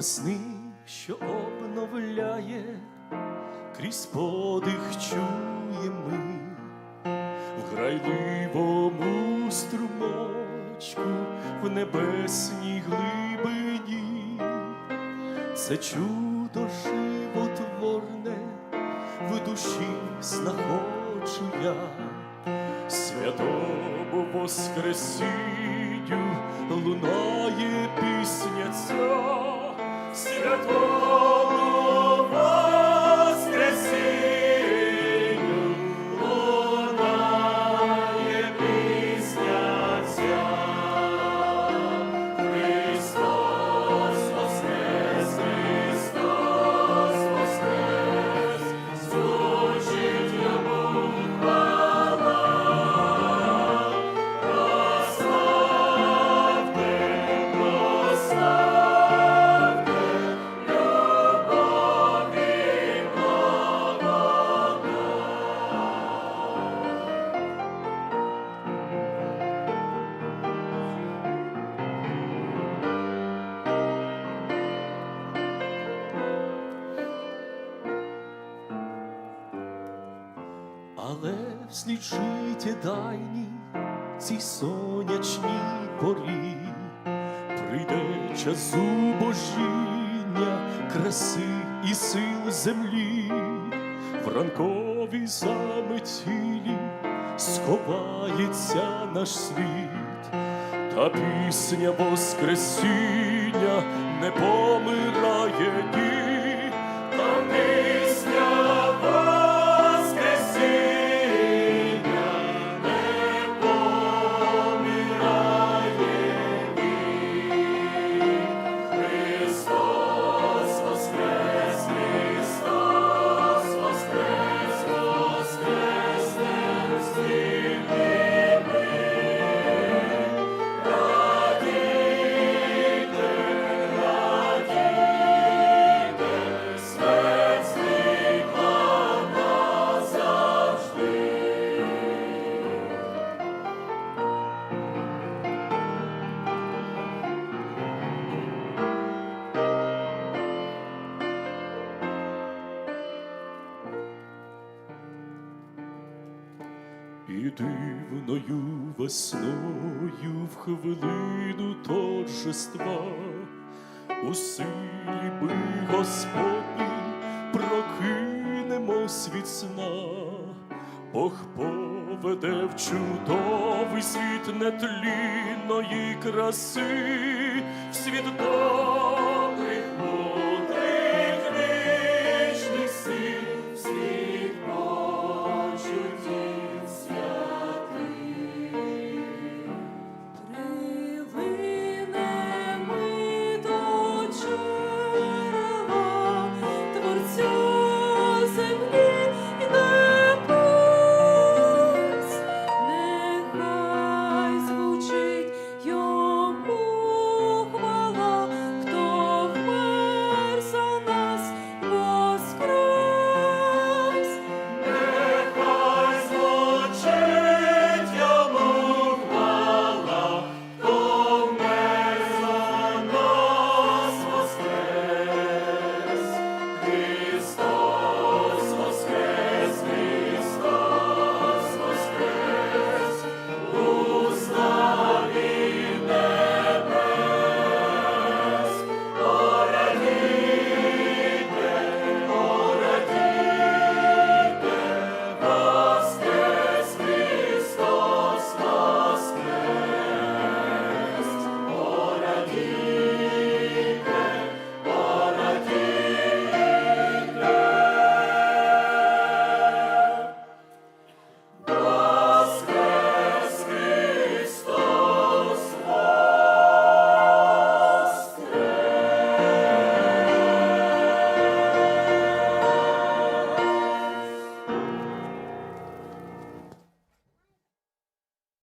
весни, що обновляє, крізь подих чуємо в грайливому струмочку, в небесній глибині, це чудо животворне в душі знаходжу я, святому Воскресінню лунає пісня Але вслід дайні цій сонячній порі прийде час зубожіння краси і сил землі, в ранковій заметілі сховається наш світ, та пісня Воскресіння не помирає ні, Дивною весною в хвилину торжества. У силі ми Господні прокинемось від сна, Бог поведе в чудовий світ нетлінної краси, в світ